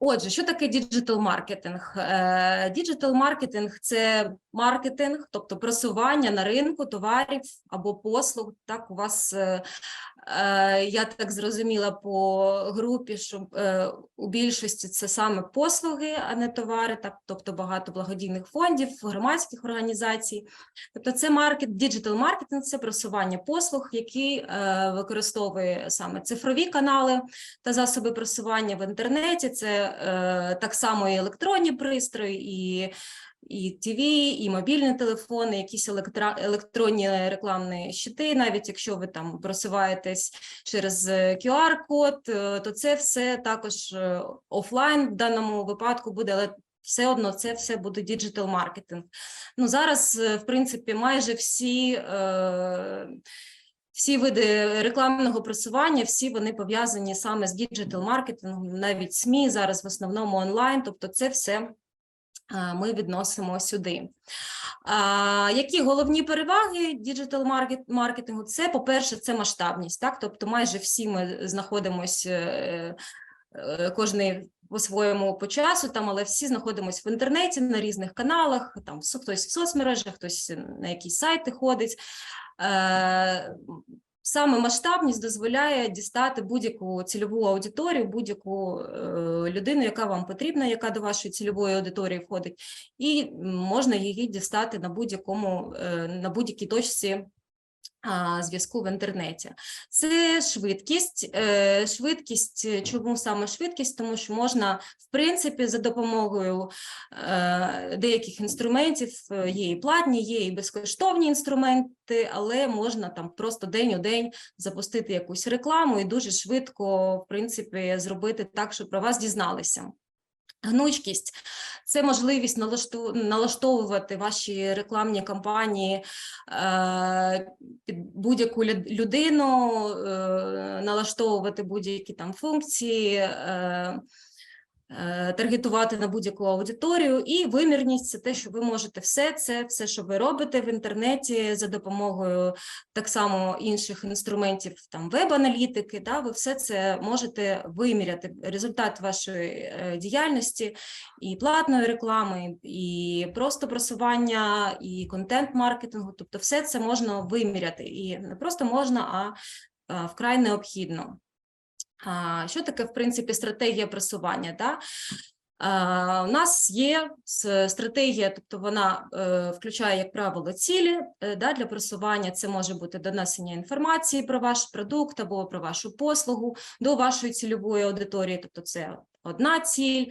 Отже, що таке діджитал маркетинг? Діджитал маркетинг це маркетинг, тобто просування на ринку товарів або послуг. Так, у вас е, я так зрозуміла по групі, що е, у більшості це саме послуги, а не товари, тобто багато благодійних фондів, громадських організацій. Тобто, це маркет, діджитал маркетинг це просування послуг, які е, використовує саме цифрові канали та засоби просування в інтернеті. Це е, так само і електронні пристрої, і, і ТВ, і мобільні телефони, якісь електра, електронні рекламні щити. Навіть якщо ви там просуваєтесь через е, QR-код, е, то це все також е, офлайн в даному випадку буде, але все одно це все буде діджитал маркетинг. Ну зараз, е, в принципі, майже всі. Е, всі види рекламного просування, всі вони пов'язані саме з діджитал маркетингом, навіть СМІ зараз в основному онлайн, тобто це все ми відносимо сюди. Які головні переваги діджитал маркетингу? Це, по-перше, це масштабність. Так? Тобто, майже всі ми знаходимося е, е, кожний по своєму по часу, там, але всі знаходимося в інтернеті на різних каналах, там хтось в соцмережах, хтось на якісь сайти ходить. Е, Саме масштабність дозволяє дістати будь-яку цільову аудиторію, будь-яку е, людину, яка вам потрібна, яка до вашої цільової аудиторії входить, і можна її дістати на будь-якому е, на будь-якій точці зв'язку в інтернеті. Це швидкість. Е, Швидкість, е, чому саме швидкість? Тому що можна, в принципі, за допомогою е, деяких інструментів, є і платні, є і безкоштовні інструменти, але можна там просто день у день запустити якусь рекламу і дуже швидко, в принципі, зробити так, щоб про вас дізналися. Гнучкість це можливість налаштовувати ваші рекламні кампанії е, під будь-яку лю- людину, е, налаштовувати будь-які там функції, е, таргетувати на будь-яку аудиторію. І вимірність це те, що ви можете все це, все, що ви робите в інтернеті за допомогою так само інших інструментів, там веб-аналітики, да, ви все це можете виміряти результат вашої е, діяльності і платної реклами, і просто просування, і контент-маркетингу. Тобто, все це можна виміряти, і не просто можна, а вкрай необхідно. Що таке, в принципі, стратегія просування? Да? У нас є стратегія, тобто вона е, включає, як правило, цілі е, да, для просування. Це може бути донесення інформації про ваш продукт або про вашу послугу до вашої цільової аудиторії, тобто це одна ціль,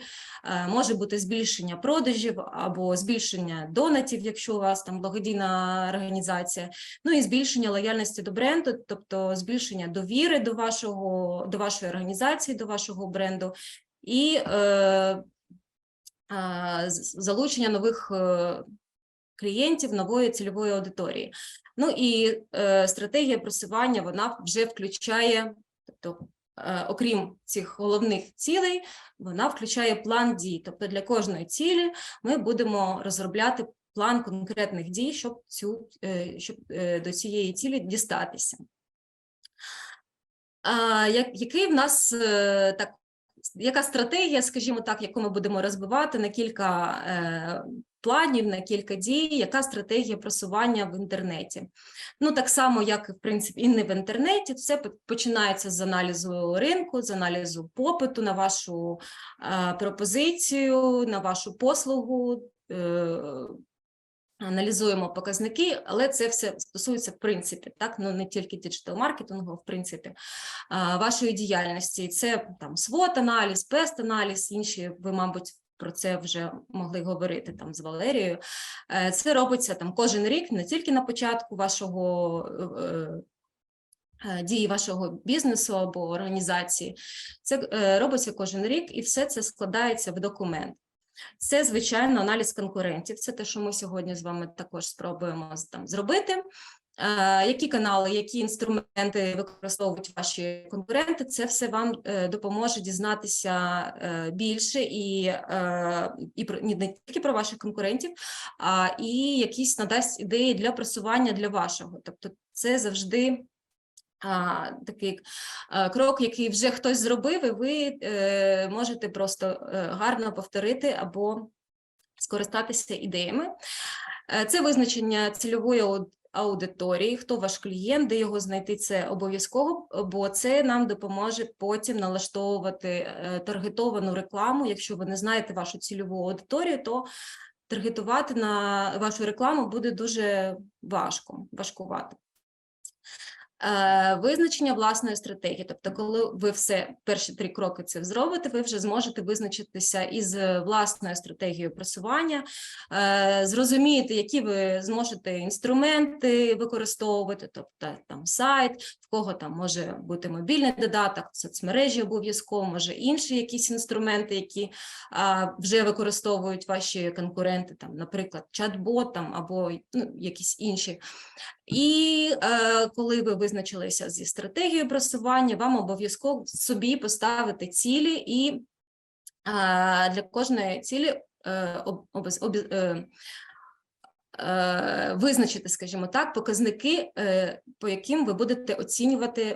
Е, може бути збільшення продажів або збільшення донатів, якщо у вас там благодійна організація, ну і збільшення лояльності до бренду, тобто збільшення довіри до вашого до вашої організації, до вашого бренду, і е, з- залучення нових е, клієнтів, нової цільової аудиторії. Ну і е, стратегія просування вона вже включає, тобто, е, окрім цих головних цілей, вона включає план дій. Тобто для кожної цілі ми будемо розробляти план конкретних дій, щоб цю е, щоб е, до цієї цілі дістатися. Який в нас е, так, яка стратегія, скажімо так, яку ми будемо розбивати на кілька е, планів, на кілька дій, яка стратегія просування в інтернеті? Ну, так само, як, в принципі, і не в інтернеті, все починається з аналізу ринку, з аналізу попиту на вашу е, пропозицію, на вашу послугу. Аналізуємо показники, але це все стосується в принципі, так ну не тільки діджитал-маркетингу, в принципі вашої діяльності. Це там SWOT-аналіз, PEST-аналіз, інші ви, мабуть. Про це вже могли говорити там з Валерією. Е, Це робиться там кожен рік, не тільки на початку вашого е, е, дії вашого бізнесу або організації. Це робиться кожен рік, і все це складається в документ. Це, звичайно, аналіз конкурентів. Це те, що ми сьогодні з вами також спробуємо там зробити. Е, Які канали, які інструменти використовують ваші конкуренти, це все вам е, допоможе дізнатися е, більше і, і не тільки про ваших конкурентів, а і якісь надасть ідеї для просування для вашого. Тобто, це завжди а, такий а, крок, який вже хтось зробив, і ви е, можете просто е, гарно повторити або скористатися ідеями. Е, Це визначення цільової аудиторії, хто ваш клієнт, де його знайти, це обов'язково, бо це нам допоможе потім налаштовувати е, таргетовану рекламу. Якщо ви не знаєте вашу цільову аудиторію, то таргетувати на вашу рекламу буде дуже важко, важкувато. Е, Визначення власної стратегії, тобто, коли ви все перші три кроки це зробите, ви вже зможете визначитися із е, власною стратегією просування, е, зрозумієте, які ви зможете інструменти використовувати, тобто там сайт, в кого там може бути мобільний додаток, соцмережі обов'язково, може інші якісь інструменти, які вже використовують ваші конкуренти, там, наприклад, чат-бот там, або ну, якісь інші. І е, коли ви визначилися зі стратегією просування, вам обов'язково собі поставити цілі і для кожної цілі е, об, обез- е, е, визначити, скажімо так, показники, по яким ви будете оцінювати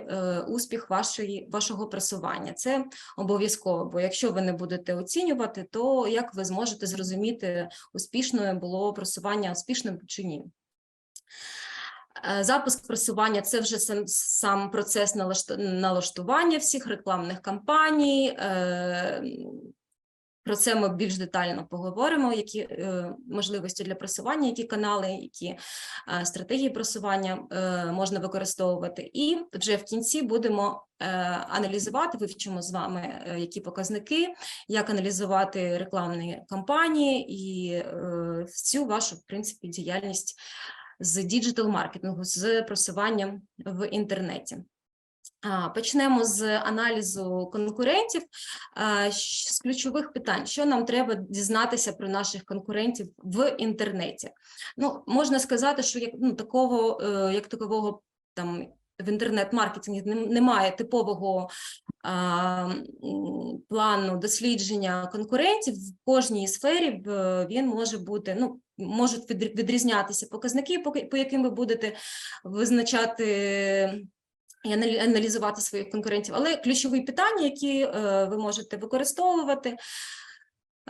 успіх вашої, вашого просування. Це обов'язково, бо якщо ви не будете оцінювати, то як ви зможете зрозуміти, успішною було просування успішним чи ні? Е, Запуск просування це вже сам, сам процес налаштування всіх рекламних кампаній. е, Про це ми більш детально поговоримо, які е, можливості для просування, які канали, які стратегії просування можна використовувати. І вже в кінці будемо аналізувати, вивчимо з вами, які показники, як аналізувати рекламні кампанії і всю вашу, в принципі, діяльність з діджитал-маркетингу, з просуванням в інтернеті. Почнемо з аналізу конкурентів. З ключових питань, що нам треба дізнатися про наших конкурентів в інтернеті. Ну, можна сказати, що як ну такого, е, як такового там в інтернет-маркетингі немає типового а, плану дослідження конкурентів в кожній сфері. Він може бути ну можуть відрізнятися показники, по ки- яким ви будете визначати і аналізувати своїх конкурентів, але ключові питання, які е, ви можете використовувати.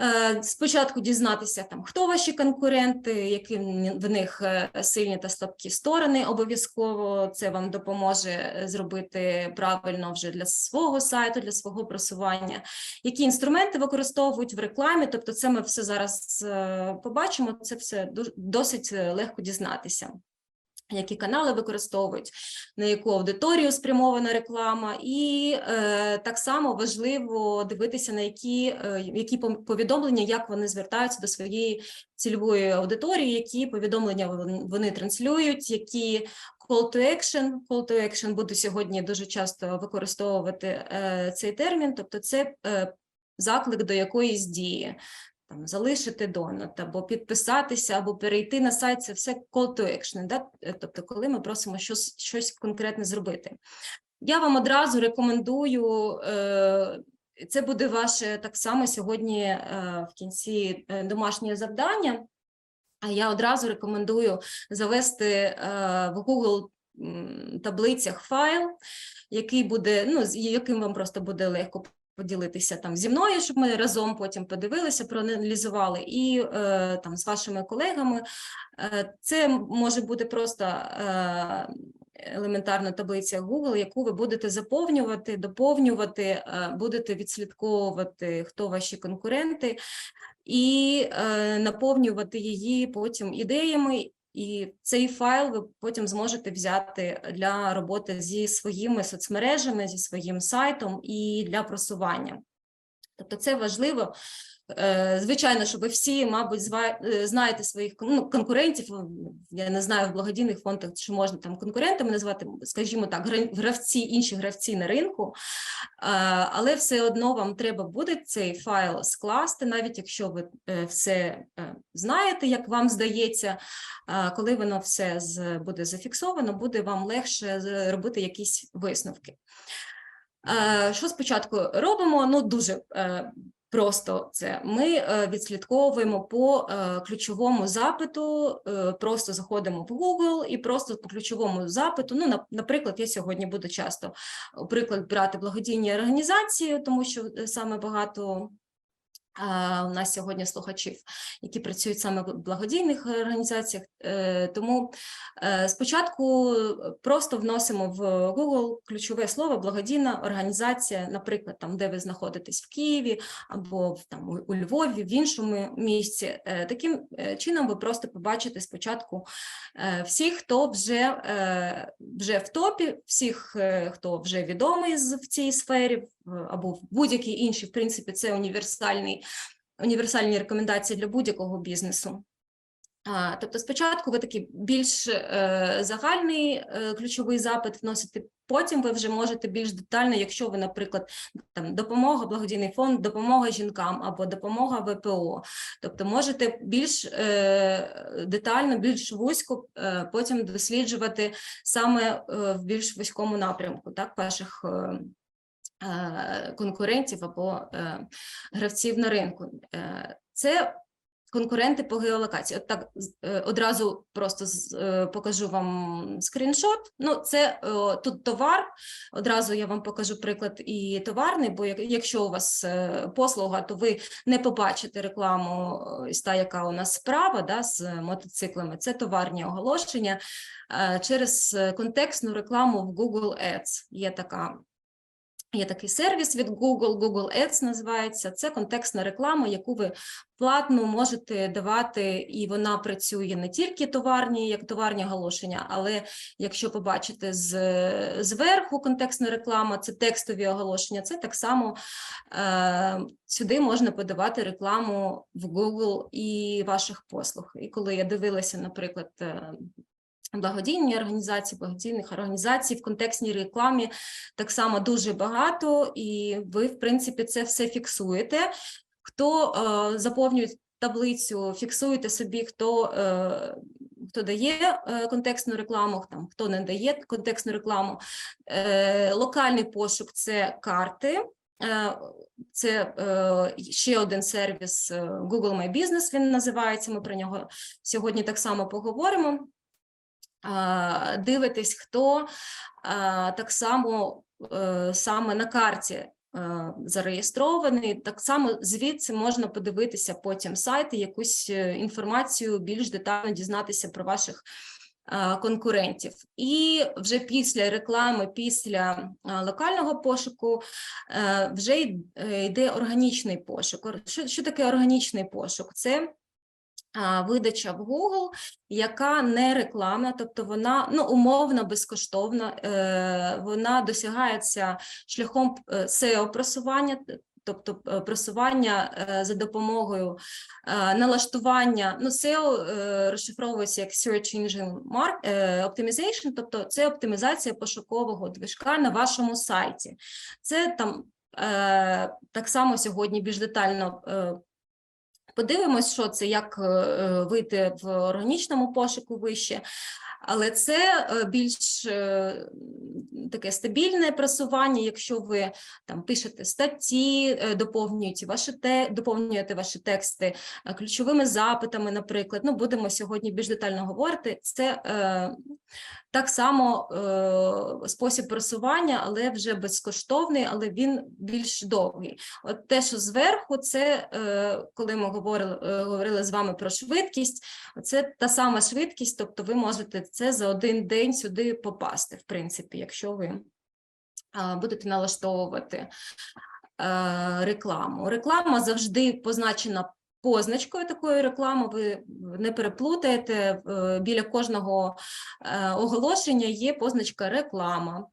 Е, Спочатку дізнатися, там, хто ваші конкуренти, які в них е, сильні та слабкі сторони. Обов'язково це вам допоможе е, зробити правильно вже для свого сайту, для свого просування. Які інструменти використовують в рекламі? Тобто, це ми все зараз побачимо. Це все досить легко дізнатися які канали використовують, на яку аудиторію спрямована реклама, і е, так само важливо дивитися на які, е, які повідомлення, як вони звертаються до своєї цільової аудиторії, які повідомлення вони транслюють, які call to action. Call to action буду сьогодні дуже часто використовувати е, цей термін, тобто це е, заклик до якоїсь дії там залишити донат, або підписатися, або перейти на сайт, це все call to action, да? Е, тобто, коли ми просимо щось, щось конкретне зробити. Я вам одразу рекомендую. Е, це буде ваше так само сьогодні е, в кінці е, домашнє завдання. Я одразу рекомендую завести в Google таблицях файл, який буде, ну, з яким вам просто буде легко поділитися там зі мною, щоб ми разом потім подивилися, проаналізували, і е, там з вашими колегами. Е, це може бути просто е, елементарна таблиця Google, яку ви будете заповнювати, доповнювати, е, будете відслідковувати, хто ваші конкуренти, і е, наповнювати її потім ідеями. І цей файл ви потім зможете взяти для роботи зі своїми соцмережами, зі своїм сайтом і для просування. Тобто це важливо. Е, Звичайно, що ви всі, мабуть, е, знаєте своїх ну, конкурентів. Я не знаю в благодійних фондах, чи можна там конкурентами назвати, скажімо так, гравці, інші гравці на ринку. Е, Але все одно вам треба буде цей файл скласти, навіть якщо ви е, все е, знаєте, як вам здається, коли воно все буде зафіксовано, буде вам легше робити якісь висновки. Е, Що спочатку робимо? Ну, дуже е, Просто це ми е, відслідковуємо по е, ключовому запиту, е, просто заходимо в Google і просто по ключовому запиту. Ну, на- наприклад, я сьогодні буду часто приклад брати благодійні організації, тому що саме багато. У нас сьогодні слухачів, які працюють саме в благодійних організаціях. Е, Тому е, спочатку просто вносимо в Google ключове слово благодійна організація, наприклад, там, де ви знаходитесь в Києві або там, у- Львові, в іншому місці. Е, Таким е, чином ви просто побачите спочатку е, всіх, хто вже, е, вже в топі, всіх, е, хто вже відомий в цій сфері, або в будь-якій іншій, в принципі, це універсальний, універсальні рекомендації для будь-якого бізнесу. Тобто спочатку ви такий більш е, загальний е, ключовий запит вносите, потім ви вже можете більш детально, якщо ви, наприклад, там допомога, благодійний фонд, допомога жінкам або допомога ВПО. Тобто можете більш е, детально, більш вузько потім досліджувати саме в більш вузькому напрямку, так, ваших конкурентів або е, гравців на ринку. Е, Це конкуренти по геолокації. От так е, одразу просто е, покажу вам скріншот. Ну, це е, тут товар. Одразу я вам покажу приклад і товарний, бо якщо у вас е, послуга, то ви не побачите рекламу е, та, яка у нас справа, да, з мотоциклами. Це товарні оголошення е, через е, контекстну рекламу в Google Ads. Є така Є такий сервіс від Google, Google Ads називається. Це контекстна реклама, яку ви платно можете давати, і вона працює не тільки товарні, як товарні оголошення, але якщо побачите з, зверху контекстна реклама, це текстові оголошення, це так само е, сюди можна подавати рекламу в Google і ваших послуг. І коли я дивилася, наприклад, е, благодійні організації, благодійних організацій в контекстній рекламі так само дуже багато, і ви, в принципі, це все фіксуєте. Хто е, заповнює таблицю, фіксуєте собі, хто, е, хто дає е, контекстну рекламу, там, хто не дає контекстну рекламу. Е, локальний пошук це карти. Е, Це е, ще один сервіс е, Google My Business, він називається. Ми про нього сьогодні так само поговоримо. Дивитесь, хто так само е, саме на карті е, зареєстрований. Так само звідси можна подивитися потім сайти, якусь е, інформацію більш детально дізнатися про ваших конкурентів. І вже після реклами, після локального пошуку вже йде органічний пошук. Що, таке органічний пошук? Це видача в Google, яка не рекламна, тобто вона ну умовно безкоштовна, е, вона досягається шляхом е, SEO-просування, тобто е, просування за допомогою налаштування. Ну, SEO розшифровується як Search Engine Optimization, тобто це оптимізація пошукового движка на вашому сайті. Це там так само сьогодні більш детально. Подивимось, що це, як е, е, вийти в органічному пошуку вище, але це е, більш е, таке стабільне просування, якщо ви там пишете статті, е, доповнюєте ваші те, доповнюєте ваші тексти ключовими запитами, наприклад. Ну, будемо сьогодні більш детально говорити. Це е, так само е, спосіб просування, але вже безкоштовний, але він більш довгий. От те, що зверху, це е, коли ми говорили, говорили з вами про швидкість, це та сама швидкість, тобто ви можете це за один день сюди попасти, в принципі, якщо ви будете налаштовувати е, рекламу. Реклама завжди позначена позначкою такої реклами, ви не переплутаєте, е, біля кожного е, оголошення є позначка реклама.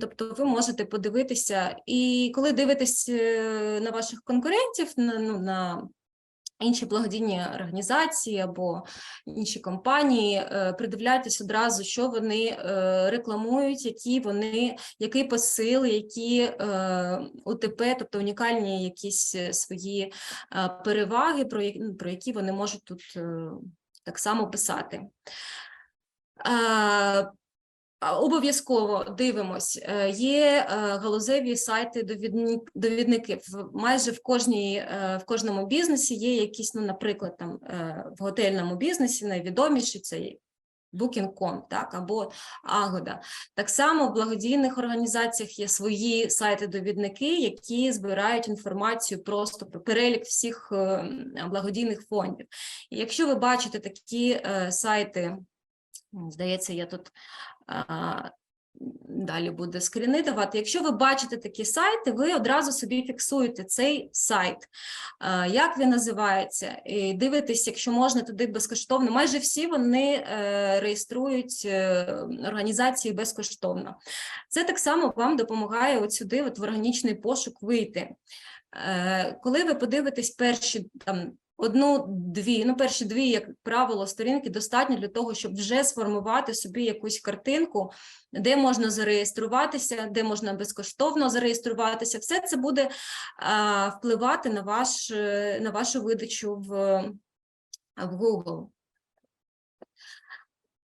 Тобто ви можете подивитися, і коли дивитесь на ваших конкурентів, на, ну, на інші благодійні організації або інші компанії, е, придивляйтесь одразу, що вони е, рекламують, які вони, який посил, які е, УТП, тобто унікальні якісь е, свої е, переваги, про які, ну, про які вони можуть тут е, так само писати. Обов'язково дивимось. Е, Є е, галузеві сайти довідники. Майже в кожній е, в кожному бізнесі є якісь, ну, наприклад, там в готельному бізнесі найвідоміші це Booking.com, так, або Agoda. Так само в благодійних організаціях є свої сайти-довідники, які збирають інформацію просто про перелік всіх благодійних фондів. І якщо ви бачите такі сайти, здається, я тут далі буде скріни давати. Якщо ви бачите такі сайти, ви одразу собі фіксуєте цей сайт, як він називається, і дивитесь, якщо можна туди безкоштовно. Майже всі вони е, реєструють е, організації безкоштовно. Це так само вам допомагає от сюди, от в органічний пошук вийти. Е, Коли ви подивитесь перші там одну-дві, ну перші дві, як правило, сторінки достатньо для того, щоб вже сформувати собі якусь картинку, де можна зареєструватися, де можна безкоштовно зареєструватися. Все це буде а, впливати на ваш на вашу видачу в, в Google.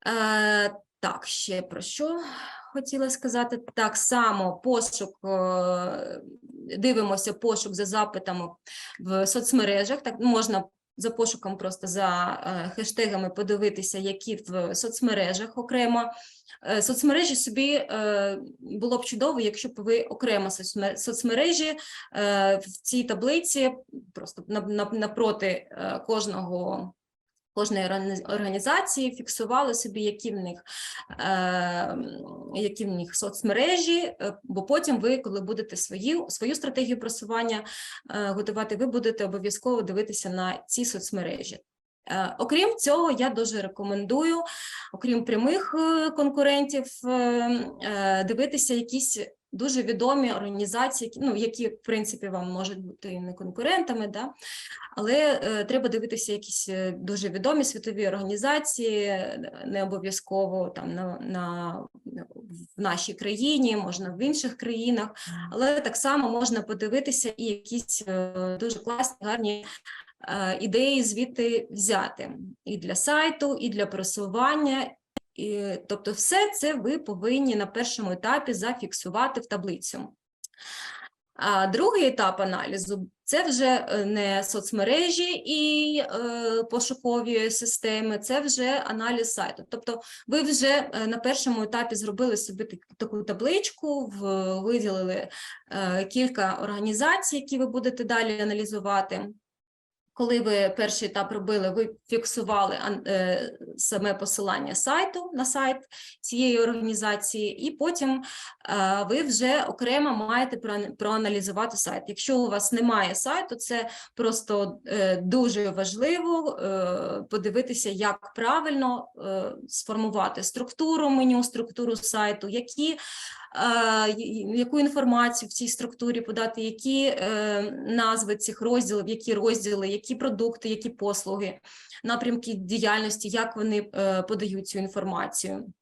Е, так, ще про що хотіла сказати? Так само пошук, е, дивимося пошук за запитами в соцмережах. Так можна за пошуком просто за е, хештегами подивитися, які в соцмережах окремо. Е, Соцмережі собі е, було б чудово, якщо б ви окремо соцмережі в цій таблиці, просто на- на- напроти кожного кожної органі- організації фіксували собі, які в них, е, які в них соцмережі, е, бо потім ви, коли будете свою, свою стратегію просування е, готувати, ви будете обов'язково дивитися на ці соцмережі. Е, Окрім цього, я дуже рекомендую, окрім прямих е, конкурентів, е, е, дивитися якісь дуже відомі організації, ну, які, в принципі, вам можуть бути не конкурентами, да? але е, треба дивитися якісь е, дуже відомі світові організації, не обов'язково там на, на, в нашій країні, можна в інших країнах, але так само можна подивитися і якісь е, дуже класні, гарні е, ідеї звідти взяти і для сайту, і для просування. І, тобто, все це ви повинні на першому етапі зафіксувати в таблицю. А другий етап аналізу це вже е, не соцмережі і е, пошукові системи, це вже аналіз сайту. Тобто, ви вже е, на першому етапі зробили собі таку табличку, виділили е, кілька організацій, які ви будете далі аналізувати. Коли ви перший етап робили, ви фіксували е, саме посилання сайту на сайт цієї організації, і потім е, ви вже окремо маєте проаналізувати сайт. Якщо у вас немає сайту, це просто е, дуже важливо подивитися, як правильно сформувати структуру меню, структуру сайту, які яку інформацію в цій структурі подати, які е, назви цих розділів, які розділи, які продукти, які послуги, напрямки діяльності, як вони е, подають цю інформацію.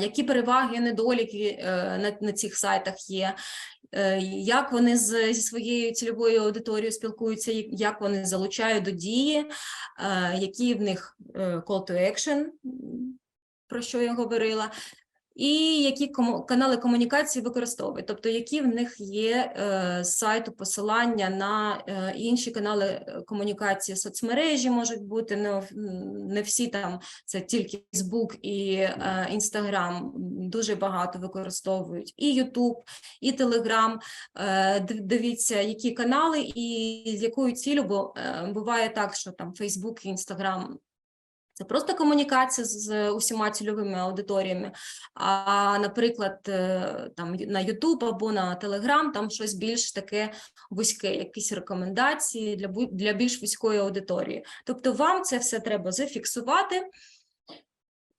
Які переваги, недоліки е, на, на цих сайтах є, е, як вони з, зі своєю цільовою аудиторією спілкуються, як вони залучають до дії, е, які в них е, call to action, про що я говорила, і які кому- канали комунікації використовують, тобто які в них є е, сайту посилання на е, інші канали е, комунікації, соцмережі можуть бути, не, не всі там, це тільки Facebook і е, Instagram, дуже багато використовують, і YouTube, і Telegram. Е, Дивіться, які канали і з якою цілю, бо е, буває так, що там Facebook і Instagram це просто комунікація з- усіма цільовими аудиторіями. А, наприклад, е, там на YouTube або на Telegram там щось більш таке вузьке, якісь рекомендації для для більш вузької аудиторії. Тобто, вам це все треба зафіксувати.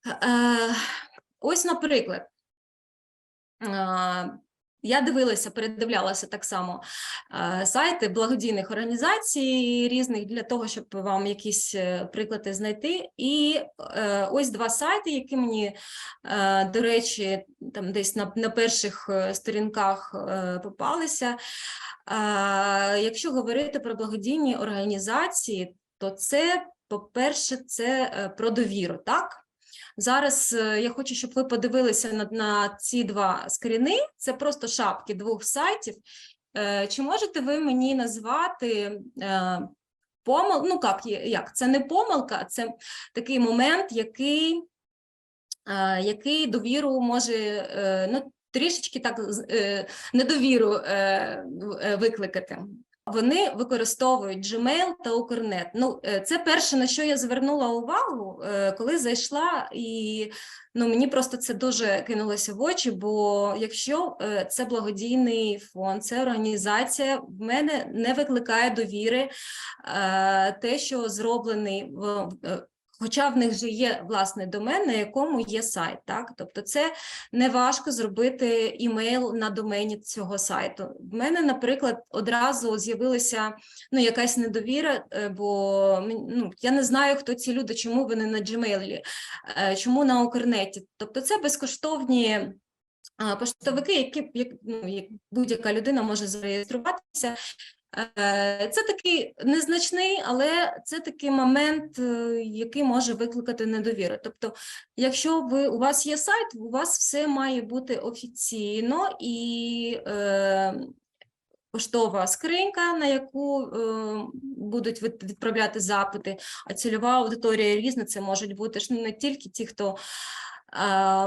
Е, Ось, наприклад, е, я дивилася, передивлялася так само е, сайти благодійних організацій різних для того, щоб вам якісь е, приклади знайти. І е, ось два сайти, які мені, до речі, там десь на, на перших сторінках попалися. Якщо говорити про благодійні організації, то це, по-перше, це про довіру, так? Зараз е, я хочу, щоб ви подивилися на, на ці два скріни. Це просто шапки двох сайтів. Е, Чи можете ви мені назвати е, помил... Ну, як, як? Це не помилка, це такий момент, який, який довіру може ну, трішечки так недовіру викликати. Вони використовують Gmail та Укрнет. Ну, е, це перше, на що я звернула увагу, е, коли зайшла, і ну, мені просто це дуже кинулося в очі, бо якщо е, це благодійний фонд, це організація, в мене не викликає довіри те, що зроблений Хоча в них же є власний домен, на якому є сайт, так тобто це не важко зробити імейл на домені цього сайту. В мене, наприклад, одразу з'явилася ну якась недовіра, е, бо ну, я не знаю, хто ці люди, чому вони на Gmail, е, чому на Укрнеті. Тобто, це безкоштовні. Поштовики, які як, ну, як будь-яка людина може зареєструватися. Е, Це такий незначний, але це такий момент, е, який може викликати недовіру. Тобто, якщо ви у вас є сайт, у вас все має бути офіційно і е, поштова скринька, на яку е, будуть відправляти запити, а цільова аудиторія різна. Це можуть бути ж не тільки ті, хто е,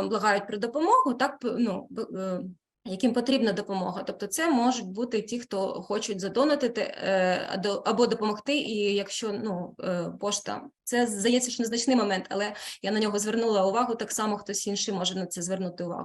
благають про допомогу, так ну, е, яким потрібна допомога. Тобто, це можуть бути ті, хто хочуть задонатити е, або допомогти. І якщо ну е, пошта, це здається, що незначний момент, але я на нього звернула увагу. Так само хтось інший може на це звернути увагу.